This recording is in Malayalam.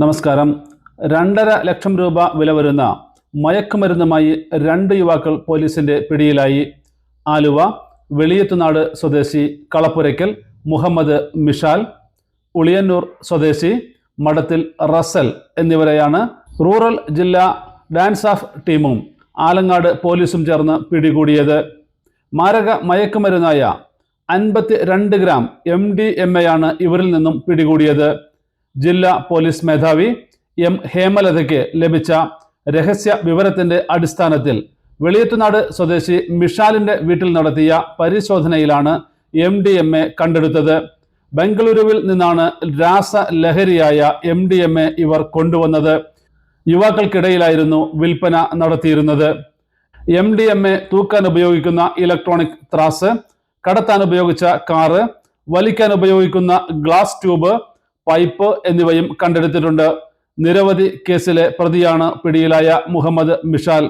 നമസ്കാരം. രണ്ടര ലക്ഷം രൂപ വില വരുന്ന മയക്കുമരുന്നുമായി രണ്ട് യുവാക്കൾ പോലീസിന്റെ പിടിയിലായി. ആലുവ വെളിയത്തുനാട് സ്വദേശി കളപ്പുരയ്ക്കൽ മുഹമ്മദ് മിഷാൽ ഉളിയന്നൂർ സ്വദേശി മഠത്തിൽ റസൽ എന്നിവരെയാണ് റൂറൽ ജില്ലാ ഡാൻസ് ഓഫ് ടീമും ആലങ്ങാട് പോലീസും ചേർന്ന് പിടികൂടിയത്. മാരക മയക്കുമരുന്നായ അൻപത്തി രണ്ട് gram M D M A ആണ് ഇവരിൽ നിന്നും പിടികൂടിയത്. ജില്ലാ പോലീസ് മേധാവി എം ഹേമലതയ്ക്ക് ലഭിച്ച രഹസ്യ വിവരത്തിന്റെ അടിസ്ഥാനത്തിൽ വെളിയത്തുനാട് സ്വദേശി മിഷാലിന്റെ വീട്ടിൽ നടത്തിയ പരിശോധനയിലാണ് എം ഡി എം എ കണ്ടെടുത്തത്. ബംഗളൂരുവിൽ നിന്നാണ് രാസലഹരിയായ എം ഡി എം എ ഇവർ കൊണ്ടുവന്നത്. യുവാക്കൾക്കിടയിലായിരുന്നു വിൽപ്പന നടത്തിയിരുന്നത്. എം ഡി എം എ തൂക്കാൻ ഉപയോഗിക്കുന്ന ഇലക്ട്രോണിക് ത്രാസ് കടത്താൻ ഉപയോഗിച്ച കാറ് വലിക്കാൻ ഉപയോഗിക്കുന്ന ഗ്ലാസ് ട്യൂബ് പൈപ്പ് എന്നിവയും കണ്ടെടുത്തിട്ടുണ്ട്. നിരവധി കേസിലെ പ്രതിയാണ് പിടിയിലായ മുഹമ്മദ് മിഷാൽ.